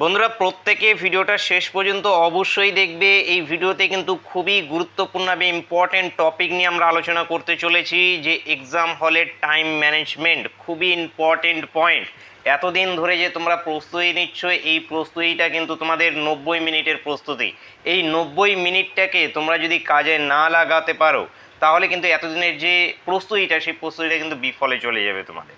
বন্ধুরা, প্রত্যেকে ভিডিওটা শেষ পর্যন্ত অবশ্যই দেখবে। এই ভিডিওতে কিন্তু খুবই গুরুত্বপূর্ণ এবং ইম্পর্টেন্ট টপিক নিয়ে আমরা আলোচনা করতে চলেছি, যে এক্সাম হলের টাইম ম্যানেজমেন্ট খুবই ইম্পর্টেন্ট পয়েন্ট এতদিন ধরে যে তোমরা প্রস্তুতি নিচ্ছ, এই প্রস্তুতিটা কিন্তু তোমাদের নব্বই মিনিটের প্রস্তুতি। এই নব্বই মিনিটটাকে তোমরা যদি কাজে না লাগাতে পারো, তাহলে কিন্তু এতদিনের যে প্রস্তুতিটা, সেই প্রস্তুতিটা কিন্তু বিফলে চলে যাবে তোমাদের।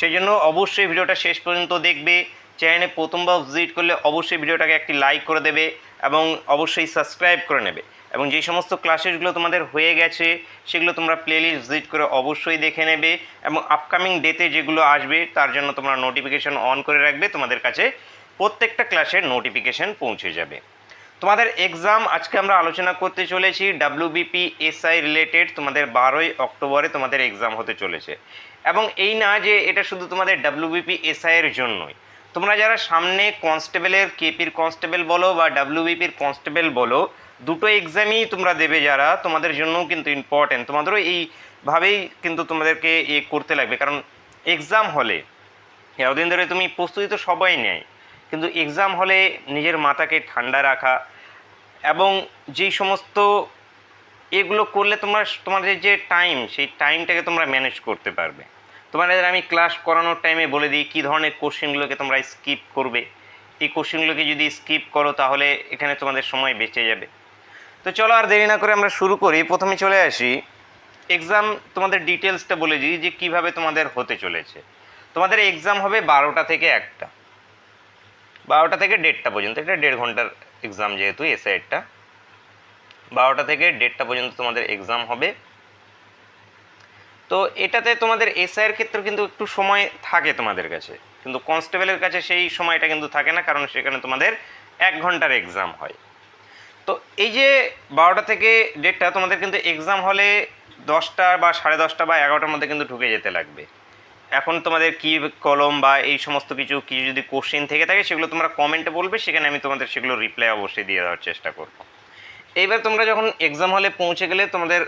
সেই জন্য অবশ্যই ভিডিওটা শেষ পর্যন্ত দেখবে। চ্যানেলে প্রথমবার ভিজিট করলে অবশ্যই ভিডিওটাকে একটি লাইক করে দেবে এবং অবশ্যই সাবস্ক্রাইব করে নেবে। এবং যে সমস্ত ক্লাসেসগুলো তোমাদের হয়ে গেছে, সেগুলো তোমরা প্লেলিস্ট ভিজিট করে অবশ্যই দেখে নেবে এবং আপকামিং ডেতে যেগুলো আসবে, তার জন্য তোমরা নোটিফিকেশন অন করে রাখবে, তোমাদের কাছে প্রত্যেকটা ক্লাসের নোটিফিকেশন পৌঁছে যাবে। তোমাদের এক্সাম আজকে আমরা আলোচনা করতে চলেছি ডাব্লিউবিপি এসআই রিলেটেড তোমাদের বারোই অক্টোবরে তোমাদের এক্সাম হতে চলেছে। এবং এই না যে এটা শুধু তোমাদের ডাব্লিউবিপি এসআই এর জন্যই তোমরা যারা সামনে কনস্টেবলের, কেপির কনস্টেবল বলো বা ডাব্লিউবিপির কনস্টেবল বলো, দুটো এক্সামই তোমরা দেবে যারা, তোমাদের জন্যও কিন্তু ইম্পর্টেন্ট তোমাদেরও এইভাবেই কিন্তু তোমাদেরকে এ করতে লাগবে। কারণ এক্সাম হলে, এতদিন ধরে তুমি প্রস্তুতি তো সবাই নেয়, কিন্তু এক্সাম হলে নিজের মাথাকে ঠান্ডা রাখা এবং যেই সমস্ত এগুলো করলে তোমার, তোমাদের যে টাইম সেই টাইমটাকে তোমরা ম্যানেজ করতে পারবে। তোমাদের আমি ক্লাস করানোর টাইমে বলে দিই, কী ধরনের কোশ্চেনগুলোকে তোমরা স্কিপ করবে? এই কোশ্চেনগুলোকে যদি স্কিপ করো, তাহলে এখানে তোমাদের সময় বেঁচে যাবে। তো চলো আর দেরি না করে আমরা শুরু করি। প্রথমে চলে আসি। এক্সাম তোমাদের ডিটেলসটা বলে দিই যে কীভাবে তোমাদের হতে চলেছে। তোমাদের এক্সাম হবে বারোটা থেকে একটা। বারোটা থেকে দেড়টা পর্যন্ত। এটা দেড় ঘণ্টার এক্সাম যেহেতু এসআইয়েরটা বারোটা থেকে দেড়টা পর্যন্ত তোমাদের এক্সাম হবে। তো এটাতে তোমাদের এসআইয়ের ক্ষেত্রে কিন্তু একটু সময় থাকে তোমাদের কাছে। কিন্তু কনস্টেবলের কাছে সেই সময়টা কিন্তু থাকে না, কারণ সেখানে তোমাদের এক ঘণ্টার এক্সাম হয়। তো এই যে বারোটা থেকে ডেটটা তোমাদের কিন্তু এক্সাম হলে দশটা বা সাড়ে দশটা বা এগারোটার মধ্যে কিন্তু ঢুকে যেতে লাগবে। এখন তোমাদের কি কলম বা এই সমস্ত কিছু কিছু যদি কোশ্চেন থেকে থাকে, সেগুলো তোমরা কমেন্টে বলবে, সেখানে আমি তোমাদের সেগুলো রিপ্লাই অবশ্যই দিয়ে দেওয়ার চেষ্টা করব। এইবার তোমরা যখন এক্সাম হলে পৌঁছে গেলে তোমাদের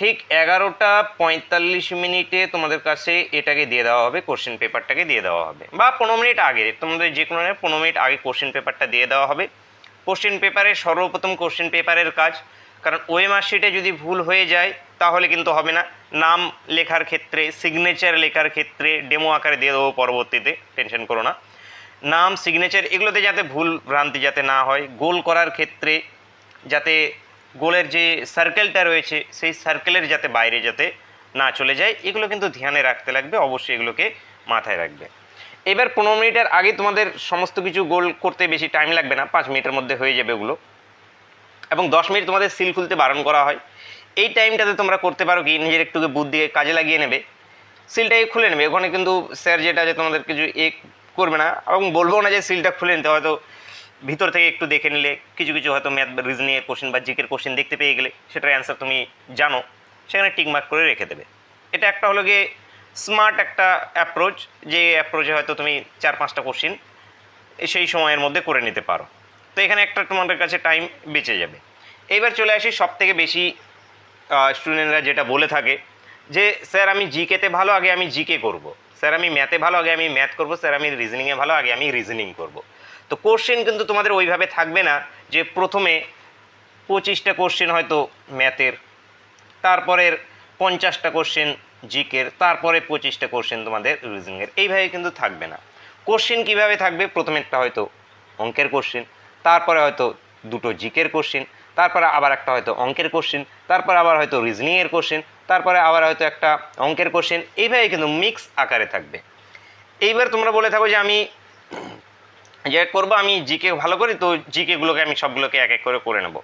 ঠিক এগারোটা পঁয়তাল্লিশ মিনিটে তোমাদের কাছে এটাকে দিয়ে দেওয়া হবে কোশ্চেন পেপারটাকে দিয়ে দেওয়া হবে। বা পনেরো মিনিট আগে, তোমাদের যে কোনো পনেরো মিনিট আগে কোশ্চেন পেপারটা দিয়ে দেওয়া হবে। কোশ্চেন পেপারে সর্বপ্রথম কোশ্চেন পেপারের কাজ, কারণ ওই মার্কশিটে যদি ভুল হয়ে যায়, তাহলে কিন্তু হবে না। নাম লেখার ক্ষেত্রে সিগনেচার লেখার ক্ষেত্রে ডেমো আকারে দিয়ে দেবো পরবর্তীতে টেনশন করো না। নাম সিগনেচার এগুলোতে যাতে ভুল ভ্রান্তি যাতে না হয় গোল করার ক্ষেত্রে যাতে গোলের যে সার্কেলটা রয়েছে, সেই সার্কেলের যাতে বাইরে যাতে না চলে যায়, এগুলো কিন্তু ধ্যানে রাখতে লাগবে, অবশ্যই এগুলোকে মাথায় রাখবে। এবার পনেরো মিনিটের আগে তোমাদের সমস্ত কিছু গোল করতে বেশি টাইম লাগবে না, পাঁচ মিনিটের মধ্যে হয়ে যাবে ওগুলো। এবং দশ মিনিট তোমাদের সিল খুলতে বারণ করা হয়। এই টাইমটাতে তোমরা করতে পারো কি, নিজের একটু বুদ্ধি কাজে লাগিয়ে নেবে। সিলটাকে খুলে নেবে। ওখানে কিন্তু স্যার যেটা আছে, তোমাদের কিছু এ করবে না। এবং বলব না যে সিলটা খুলে নিতে হয়তো ভিতর থেকে একটু দেখে নিলে কিছু কিছু হয়তো ম্যাথ বা রিজনিংয়ের কোশ্চেন বা জিকের কোশ্চেন দেখতে পেয়ে গেলে সেটার অ্যান্সার তুমি জানো, সেখানে টিকমার্ক করে রেখে দেবে এটা একটা হলো গিয়ে স্মার্ট একটা অ্যাপ্রোচ যে অ্যাপ্রোচে হয়তো তুমি চার পাঁচটা কোশ্চেন সেই সময়ের মধ্যে করে নিতে পারো তো এখানে একটা তোমাদের কাছে টাইম বেঁচে যাবে এইবার চলে আসি সব থেকে বেশি স্টুডেন্টরা যেটা বলে থাকে যে, স্যার, আমি জিকেতে ভালো, আগে আমি জিকে করব। স্যার, আমি ম্যাথে ভালো, আগে আমি ম্যাথ করব স্যার, আমি রিজনিংয়ে ভালো, আগে আমি রিজনিং করব। তো কোশ্চেন কিন্তু তোমাদের ওইভাবে থাকবে না যে প্রথমে পঁচিশটা কোশ্চেন হয়তো ম্যাথের তারপরের পঞ্চাশটা কোশ্চেন জিকের তারপরে পঁচিশটা কোশ্চেন তোমাদের রিজনিংয়ের এইভাবে কিন্তু থাকবে না। কোশ্চেন কীভাবে থাকবে? প্রথমে একটা হয়তো অঙ্কের কোশ্চেন তারপরে হয়তো দুটো জিকের কোশ্চেন তারপরে আবার একটা হয়তো অঙ্কের কোশ্চেন তারপরে আবার হয়তো রিজনিংয়ের কোশ্চেন তারপরে আবার হয়তো একটা অঙ্কের কোশ্চেন এইভাবে কিন্তু মিক্স আকারে থাকবে। এইবার তোমরা বলে থাকো যে আমি যে করব আমি জিকে ভালো করি, তো জিকেগুলোকে আমি সবগুলোকে এক এক করে করে নেব।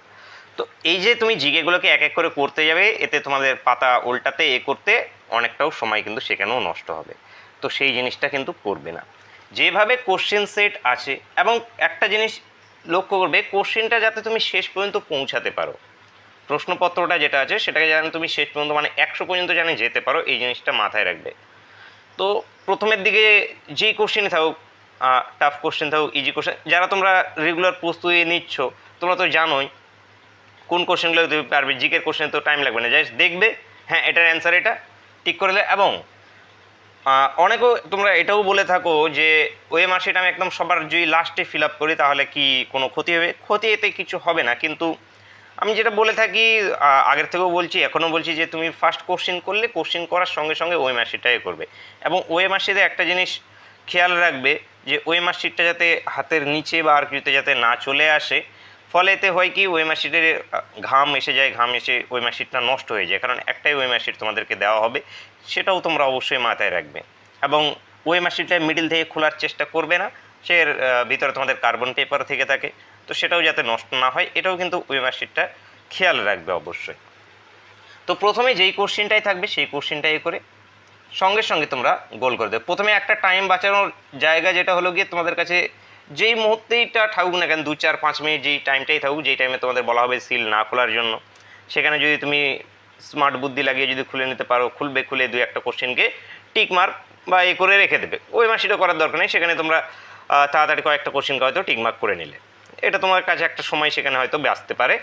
তো এই যে তুমি জিকেগুলোকে এক এক করে করতে যাবে, এতে তোমাদের পাতা উল্টাতে এ করতে অনেকটাও সময় কিন্তু সেখানেও নষ্ট হবে। তো সেই জিনিসটা কিন্তু করবে না। যেভাবে কোশ্চেন সেট আছে, এবং একটা জিনিস লক্ষ্য করবে কোশ্চেনটা যাতে তুমি শেষ পর্যন্ত পৌঁছাতে পারো। প্রশ্নপত্রটা যেটা আছে, সেটাকে যেন তুমি শেষ পর্যন্ত মানে একশো পর্যন্ত যেন যেতে পারো, এই জিনিসটা মাথায় রাখবে। তো প্রথমের দিকে যেই কোশ্চেনই থাকুক টাফ কোশ্চেন থাকুক ইজি কোশ্চেন যারা তোমরা রেগুলার প্রস্তুতি নিচ্ছ, তোমরা তো জানোই কোন কোশ্চেনগুলো তুমি পারবে। জিকের কোশ্চেন তো টাইম লাগবে না। জাস্ট দেখবে হ্যাঁ এটার অ্যান্সার এটা ঠিক করে দেবে এবং অনেকেও তোমরা এটাও বলে থাকো যে, ওই মাসিটা আমি একদম সবার যদি লাস্টে ফিল আপ করি, তাহলে কি কোনো ক্ষতি হবে? ক্ষতি এতে কিছু হবে না। কিন্তু আমি যেটা বলে থাকি আগের থেকেও বলছি, এখনও বলছি যে, তুমি ফার্স্ট কোশ্চেন করলে কোশ্চেন করার সঙ্গে সঙ্গে ওই মাসিটাই করবে। এবং ওই মাসিতে একটা জিনিস খেয়াল রাখবে যে ওই মাসিটটা যাতে হাতের নিচে বা আর কিছুতে যাতে না চলে আসে, ফলে এতে হয় কি, ওই মাসিটের ঘাম এসে যায়, ঘাম এসে ওই মাসিটটা নষ্ট হয়ে যায়। কারণ একটাই ওই মাসিট তোমাদেরকে দেওয়া হবে, সেটাও তোমরা অবশ্যই মাথায় রাখবে। এবং ওই মাসিটা মিডিল থেকে খোলার চেষ্টা করবে না, সে ভিতরে তোমাদের কার্বন পেপার থেকে থাকে। তো সেটাও যাতে নষ্ট না হয়, এটাও কিন্তু ওই মাসিটটা খেয়াল রাখবে অবশ্যই। তো প্রথমে যেই কোশ্চিনটাই থাকবে, সেই কোশ্চিনটাই করে সঙ্গে সঙ্গে তোমরা গোল করে দেবে। প্রথমে একটা টাইম বাঁচানোর জায়গা যেটা হলো গিয়ে তোমাদের কাছে যেই মুহূর্তেইটা থাকুক না কেন, দু, চার, পাঁচ মিনিট যেই টাইমটাই থাকুক, যেই টাইমে তোমাদের বলা হবে সিল না খোলার জন্য। সেখানে যদি তুমি স্মার্ট বুদ্ধি লাগিয়ে যদি খুলে নিতে পারো, খুলবে, খুলে দুই একটা কোশ্চেনকে টিক মার্ক বা এ করে রেখে দেবে। ওই মাসিটা করার দরকার নেই, সেখানে তোমরা তাড়াতাড়ি কয়েকটা কোশ্চেনকে হয়তো টিক মার্ক করে নিলে। এটা তোমার কাছে একটা সময় সেখানে হয়তো বাঁচতে পারে।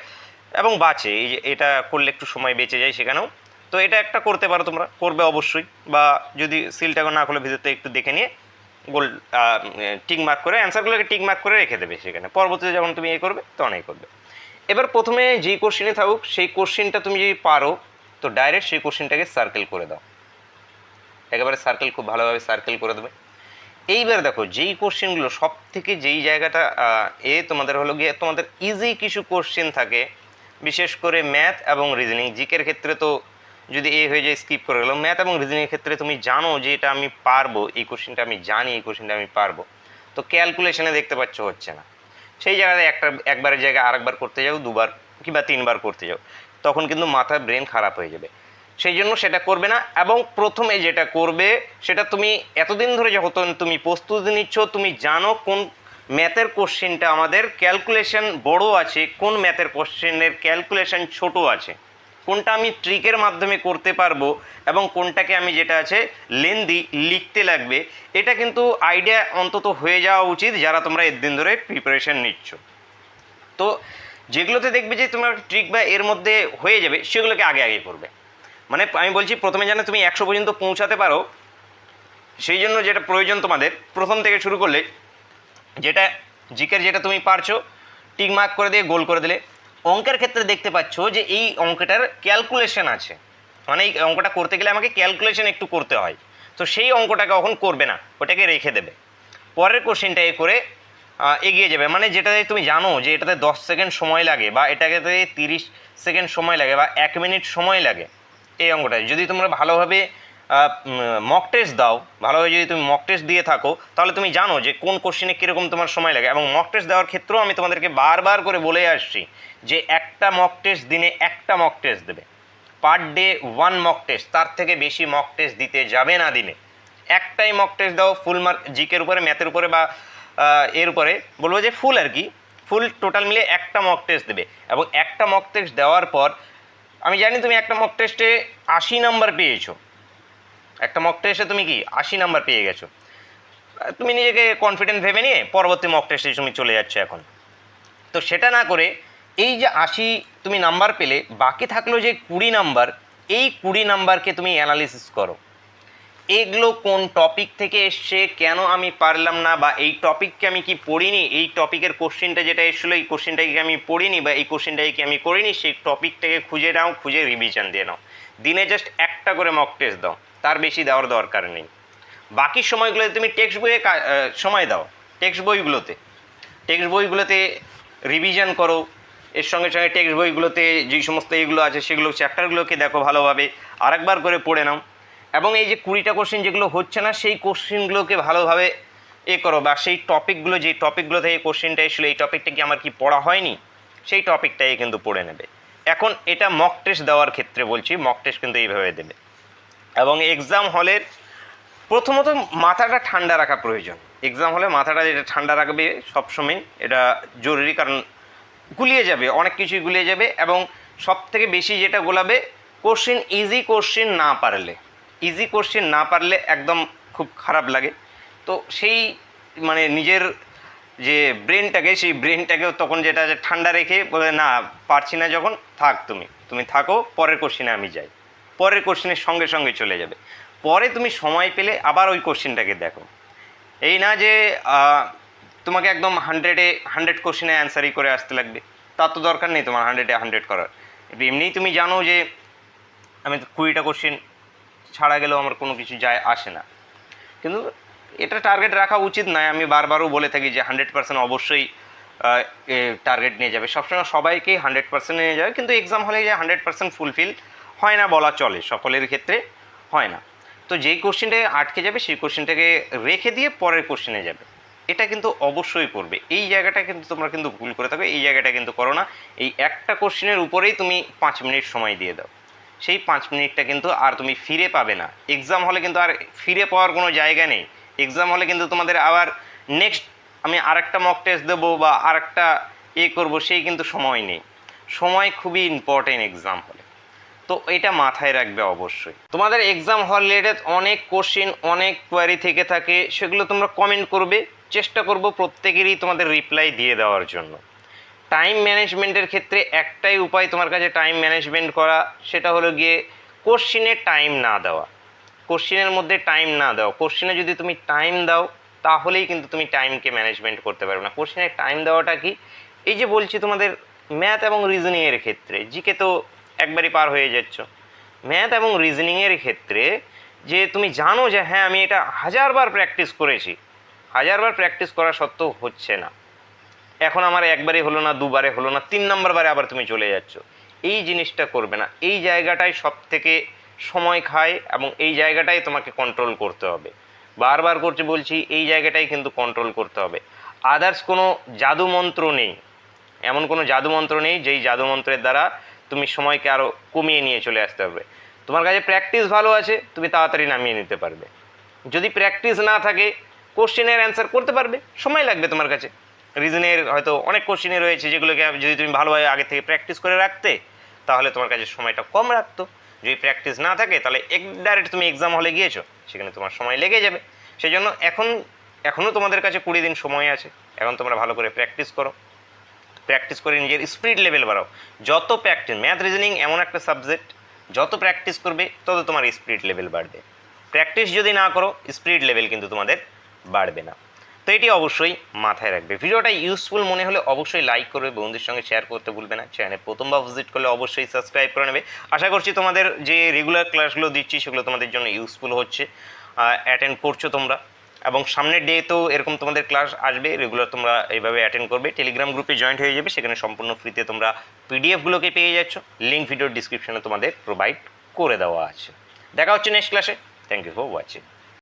এবং বাঁচে, এই যে এটা করলে একটু সময় বেঁচে যায় সেখানেও। তো এটা একটা করতে পারো তোমরা, করবে অবশ্যই। বা যদি সিলটাকে না খুলে ভিতরতে একটু দেখে নিয়ে গোল টিক মার্ক করে, অ্যান্সারগুলোকে টিক মার্ক করে রেখে দেবে সেখানে। পরবর্তীতে যখন তুমি এ করবে তখন এই করবে। এবার প্রথমে যেই কোশ্চেনে থাকুক, সেই কোশ্চেনটা তুমি যদি পারো, তো ডাইরেক্ট সেই কোশ্চেনটাকে সার্কেল করে দাও। একেবারে সার্কেল খুব ভালোভাবে সার্কেল করে দেবে। এইবার দেখো, যেই কোশ্চেনগুলো সব থেকে যেই জায়গাটা এ তোমাদের হলো গিয়ে, তোমাদের ইজি কিছু কোশ্চেন থাকে, বিশেষ করে ম্যাথ এবং রিজনিং জিকের ক্ষেত্রে তো যদি এ হয়ে যায় স্কিপ করে গেলো ম্যাথ এবং রিজনিংয়ের ক্ষেত্রে তুমি জানো যে এটা আমি পারব, এই কোশ্চেনটা আমি জানি, এই কোশ্চেনটা আমি পারব। তো ক্যালকুলেশনে দেখতে পাচ্ছ হচ্ছে না। সেই জায়গায় একটা, একবারের জায়গায় আরেকবার করতে যাও, দুবার কিংবা তিনবার করতে যাও, তখন কিন্তু মাথার ব্রেন খারাপ হয়ে যাবে। সেই জন্য সেটা করবে না এবং প্রথমে যেটা করবে, সেটা তুমি এতদিন ধরে যখন তুমি প্রস্তুতি নিচ্ছ, তুমি জানো কোন ম্যাথের কোশ্চেনটা আমাদের ক্যালকুলেশন বড় আছে, কোন ম্যাথের কোশ্চেনের ক্যালকুলেশন ছোট আছে। কোনটা আমি ট্রিকের মাধ্যমে করতে পারব এবং কোনটাকে আমি যেটা আছে লেন্দি লিখতে লাগবে, এটা কিন্তু আইডিয়া অন্তত হয়ে যাওয়া উচিত যারা তোমরা এর দিন ধরে প্রিপারেশন নিচ্ছ। তো যেগুলোতে দেখবে যে তোমার ট্রিক বা এর মধ্যে হয়ে যাবে, সেগুলোকে আগে আগে করবে। মানে আমি বলছি প্রথমে যেন তুমি একশো পর্যন্ত পৌঁছাতে পারো, সেই জন্য যেটা প্রয়োজন তোমাদের, প্রথম থেকে শুরু করলে যেটা, জিকের যেটা তুমি পারছ, টিক মার্ক করে দিয়ে গোল করে দিলে অঙ্কের ক্ষেত্রে দেখতে পাচ্ছ যে এই অঙ্কটার ক্যালকুলেশন আছে। মানে এই অঙ্কটা করতে গেলে আমাকে ক্যালকুলেশন একটু করতে হয়। তো সেই অঙ্কটাকে কখন করবে না, ওটাকে রেখে দেবে। পরের কোশ্চেনটা এ করে এগিয়ে যাবে। মানে যেটাতে তুমি জানো যে এটাতে দশ সেকেন্ড সময় লাগে বা এটাকে তিরিশ সেকেন্ড সময় লাগে বা এক মিনিট সময় লাগে এই অঙ্কটায়। যদি তোমরা ভালোভাবে মক টেস্ট দাও ভালোভাবে যদি তুমি মক টেস্ট দিয়ে থাকো তাহলে তুমি জানো যে কোন কোশ্চেনে কীরকম তোমার সময় লাগে এবং মক টেস্ট দেওয়ার ক্ষেত্রেও আমি তোমাদেরকে বারবার করে বলে আসছি যে একটা মক টেস্ট দিনে একটা মক টেস্ট দেবে per day one mock test তার থেকে বেশি মক টেস্ট দিতে যাবে না দিনে একটাই মক টেস্ট দাও ফুল মার্ক জিকের উপরে ম্যাথের উপরে বা এর উপরে বলব যে ফুল আর কি ফুল টোটাল মিলে একটা মক টেস্ট দেবে এবং একটা মক টেস্ট দেওয়ার পর আমি জানি তুমি একটা মক টেস্টে আশি নাম্বার পেয়েছ একটা মক টেস্টে তুমি কি আশি নাম্বার পেয়ে গেছো। তুমি নিজেকে কনফিডেন্ট ভেবে নিয়ে পরবর্তী মক টেস্টে তুমি চলে যাচ্ছ এখন। তো সেটা না করে এই যে আশি তুমি নাম্বার পেলে, বাকি থাকল যে কুড়ি নাম্বার এই কুড়ি নাম্বারকে তুমি অ্যানালিসিস করো। এগুলো কোন টপিক থেকে এসছে, কেন আমি পারলাম না, বা এই টপিককে আমি কি পড়িনি, এই টপিকের কোশ্চেনটা যেটা এসেছিল, এই কোশ্চেনটাকে আমি পড়িনি, বা এই কোশ্চেনটাকে কি আমি করিনি, সেই টপিকটাকে খুঁজে নাও, খুঁজে রিভিশন দিয়ে নাও। দিনে জাস্ট একটা করে মক টেস্ট দাও। তার বেশি দেওয়ার দরকার নেই। বাকি সময়গুলোতে তুমি টেক্সট বইয়ে সময় দাও। টেক্সট বইগুলোতে। টেক্সট বইগুলোতে রিভিশন করো। এর সঙ্গে সঙ্গে টেক্সট বইগুলোতে যেই সমস্ত এইগুলো আছে, সেগুলো চ্যাপ্টারগুলোকে দেখো ভালোভাবে। আরেকবার করে পড়ে নাও। এবং এই যে কুড়িটা কোশ্চেন যেগুলো হচ্ছে না, সেই কোশ্চেনগুলোকে ভালোভাবে এ করো। বা সেই টপিকগুলো যে টপিকগুলো থেকে কোশ্চেনটা এসেছিল, এই টপিকটা কি আমার কি পড়া হয়নি? সেই টপিকটাই কিন্তু পড়ে নেবে। এখন এটা মক টেস্ট দেওয়ার ক্ষেত্রে বলছি মক টেস্ট কিন্তু এইভাবে দেবে। এবং এক্সাম হলের প্রথমত মাথাটা ঠান্ডা রাখা প্রয়োজন। এক্সাম হলে মাথাটা যেটা ঠান্ডা রাখবে সবসময়, এটা জরুরি কারণ গুলিয়ে যাবে, অনেক কিছুই গুলিয়ে যাবে এবং সব থেকে বেশি যেটা গোলাবে কোশ্চেন ইজি কোশ্চেন না পারলে। ইজি কোশ্চেন না পারলে একদম খুব খারাপ লাগে। তো সেই মানে নিজের যে ব্রেনটাকে সেই ব্রেনটাকেও তখন যেটা ঠান্ডা রেখে বলে, না, পারছি না যখন, থাক তুমি। তুমি থাকো, পরের কোশ্চেনে আমি যাই। পরের কোশ্চেনের সঙ্গে সঙ্গে চলে যাবে। পরে তুমি সময় পেলে আবার ওই কোশ্চেনটাকে দেখো। এই না যে তোমাকে একদম হান্ড্রেডে হান্ড্রেড কোশ্চেনে অ্যান্সারই করে আসতে লাগবে। তার তো দরকার নেই তোমার হান্ড্রেডে হান্ড্রেড করার। এমনিই তুমি জানো যে, আমি তো কুড়িটা কোশ্চেন ছাড়া গেলেও আমার কোনো কিছু যায়, আসে না। কিন্তু এটা টার্গেট রাখা উচিত নয়। আমি বারবারও বলে থাকি যে হান্ড্রেড পার্সেন্ট অবশ্যই টার্গেট নিয়ে যাবে। সবসময় সবাইকেই হান্ড্রেড পার্সেন্ট নিয়ে যাবে। কিন্তু এক্সাম হলে যে হান্ড্রেড পার্সেন্ট ফুলফিল হয় না বলা চলে সকলের ক্ষেত্রে হয় না। তো যেই কোশ্চেনটাকে আটকে যাবে, সেই কোশ্চেনটাকে রেখে দিয়ে পরের কোশ্চেনে যাবে। এটা কিন্তু অবশ্যই করবে। এই জায়গাটা কিন্তু তোমরা কিন্তু ভুল করে থাকো, এই জায়গাটা কিন্তু করো না। এই একটা কোশ্চেনের উপরেই তুমি পাঁচ মিনিট সময় দিয়ে দাও। সেই পাঁচ মিনিটটা কিন্তু আর তুমি ফিরে পাবে না। এক্সাম হলে কিন্তু আর ফিরে পাওয়ার কোনো জায়গা নেই। এক্সাম হলে কিন্তু তোমাদের আবার নেক্সট আমি আরেকটা মক টেস্ট দেবো বা আরেকটা এ করব, সেই কিন্তু সময় নেই। সময় খুবই ইম্পর্টেন্ট এক্সাম হলে। তো এটা মাথায় রাখবে অবশ্যই। তোমাদের এক্সাম হল রিলেটেড অনেক কোশ্চেন অনেক কোয়ারি থেকে থাকে, সেগুলো তোমরা কমেন্ট করবে, চেষ্টা করব প্রত্যেকেরই তোমাদের রিপ্লাই দিয়ে দেওয়ার জন্য। টাইম ম্যানেজমেন্টের ক্ষেত্রে একটাই উপায় তোমার কাছে টাইম ম্যানেজমেন্ট করা, সেটা হলো গিয়ে কোশ্চিনে টাইম না দেওয়া। কোশ্চিনের মধ্যে টাইম না দাও কোশ্চিনে যদি তুমি টাইম দাও, তাহলেই কিন্তু তুমি টাইমকে ম্যানেজমেন্ট করতে পারবে না। কোশ্চিনে টাইম দেওয়াটা কি? এই যে বলছি তোমাদের ম্যাথ এবং রিজনিংয়ের ক্ষেত্রে, জিকে তো একবারই পার হয়ে যাচ্ছ। ম্যাথ এবং রিজনিংয়ের ক্ষেত্রে যে তুমি জানো যে হ্যাঁ আমি এটা হাজারবার প্র্যাকটিস করেছি। হাজারবার প্র্যাকটিস করা সত্ত্বেও হচ্ছে না। এখন আমার একবারে হলো না, দুবারে হলো না, তিন নম্বর বারে আবার তুমি চলে যাচ্ছ। এই জিনিসটা করবে না। এই জায়গাটাই সব থেকে সময় খায় এবং এই জায়গাটাই তোমাকে কন্ট্রোল করতে হবে। বারবার করছে বলছি, এই জায়গাটাই কিন্তু কন্ট্রোল করতে হবে। আদার্স কোনো জাদু মন্ত্র নেই। এমন কোনো জাদুমন্ত্র নেই যেই জাদুমন্ত্রের দ্বারা তুমি সময়কে আরও কমিয়ে নিয়ে চলে আসতে পারবে। তোমার কাছে প্র্যাকটিস ভালো আছে, তুমি তাড়াতাড়ি নামিয়ে নিতে পারবে। যদি প্র্যাকটিস না থাকে কোশ্চেনের অ্যান্সার করতে পারবে, সময় লাগবে তোমার কাছে। রিজনের হয়তো অনেক কোশ্চেনই রয়েছে যেগুলোকে যদি তুমি ভালোভাবে আগে থেকে প্র্যাকটিস করে রাখতে, তাহলে তোমার কাছে সময়টা কম রাখতো। যদি প্র্যাকটিস না থাকে, তাহলে এক ডাইরেক্ট তুমি এক্সাম হলে গিয়েছো, সেখানে তোমার সময় লেগে যাবে। সেই জন্য এখন এখনও তোমাদের কাছে কুড়ি দিন সময় আছে। এখন তোমরা ভালো করে প্র্যাকটিস করো। প্র্যাকটিস করে নিজের স্পিড লেভেল বাড়াও। যত প্র্যাকটিস ম্যাথ রিজনিং এমন একটা সাবজেক্ট যত প্র্যাকটিস করবে, তত তোমার স্পিড লেভেল বাড়বে। প্র্যাকটিস যদি না করো স্পিড লেভেল কিন্তু তোমাদের বাড়বে না। তো এটি অবশ্যই মাথায় রাখবে। ভিডিওটা ইউজফুল মনে হলে অবশ্যই লাইক করবে, বন্ধুদের সঙ্গে শেয়ার করতে ভুলবে না। চ্যানেলে প্রথমবার ভিজিট করলে অবশ্যই সাবস্ক্রাইব করে নেবে। আশা করছি তোমাদের যে রেগুলার ক্লাসগুলো দিচ্ছি, সেগুলো তোমাদের জন্য ইউজফুল হচ্ছে। অ্যাটেন্ড করছ তোমরা। এবং সামনের ডে তো এরকম তোমাদের ক্লাস আসবে রেগুলার তোমরা এইভাবে অ্যাটেন্ড করবে। টেলিগ্রাম গ্রুপে জয়েন্ট হয়ে যাবে, সেখানে সম্পূর্ণ ফ্রিতে তোমরা পিডিএফগুলোকে পেয়ে যাচ্ছ। লিঙ্ক ভিডিওর ডিসক্রিপশানে তোমাদের প্রোভাইড করে দেওয়া আছে। দেখা হচ্ছে নেক্সট ক্লাসে থ্যাংক ইউ ফর ওয়াচিং